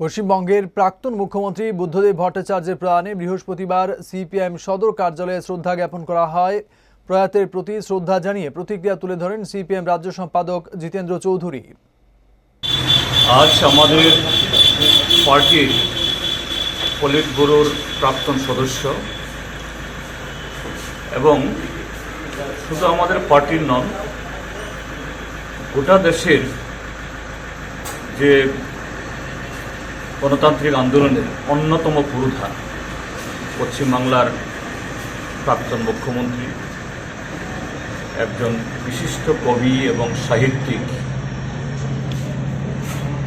পশ্চিমবঙ্গের প্রাক্তন মুখ্যমন্ত্রী বুদ্ধদেব ভট্টাচার্যের প্রয়াণে বৃহস্পতিবার সিপিএম সদর কার্যালয়ে শ্রদ্ধা জ্ঞাপন করা হয়। প্রয়াতের প্রতি শ্রদ্ধা জানিয়ে প্রতিক্রিয়া তুলে ধরেন সিপিএম রাজ্য সম্পাদক জিতেন্দ্র চৌধুরী। আজ আমাদের পার্টির পলিট ব্যুরোর প্রাক্তন সদস্য এবং শুধু আমাদের পার্টির নন, গোটা দেশের যে গণতান্ত্রিক আন্দোলনের অন্যতম পুরোধা পশ্চিমবাংলার প্রাক্তন মুখ্যমন্ত্রী, একজন বিশিষ্ট কবি এবং সাহিত্যিক।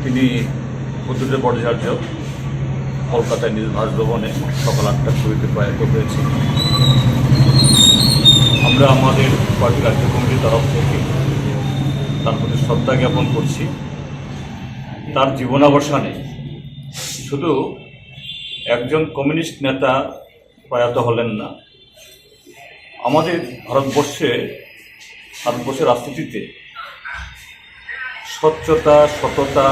তিনি বুদ্ধদেব ভট্টাচার্য কলকাতায় নিজ বাসভবনে সকাল আটটার ছবিতে প্রয়াত হয়েছে আমরা আমাদের পার্টি রাজ্য কমিটির তরফ থেকে তার প্রতি শ্রদ্ধা জ্ঞাপন করছি। তার জীবনাবসানে শুধু একজন কমিউনিস্ট নেতা প্রয়াত হলেন না। আমাদের ভারতবর্ষে, ভারতবর্ষের রাজনীতিতে স্বচ্ছতা, সততা,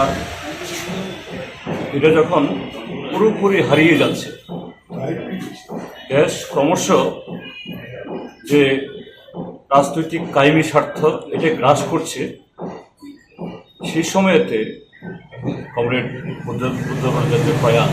এটা যখন পুরোপুরি হারিয়ে যাচ্ছে, দেশ ক্রমশ যে রাজনৈতিক কায়েমি স্বার্থ, এটা গ্রাস করছে, সেই সময়তে কমরেড বুদ্ধ বুদ্ধ ভট্টাচার্যের প্রয়াণ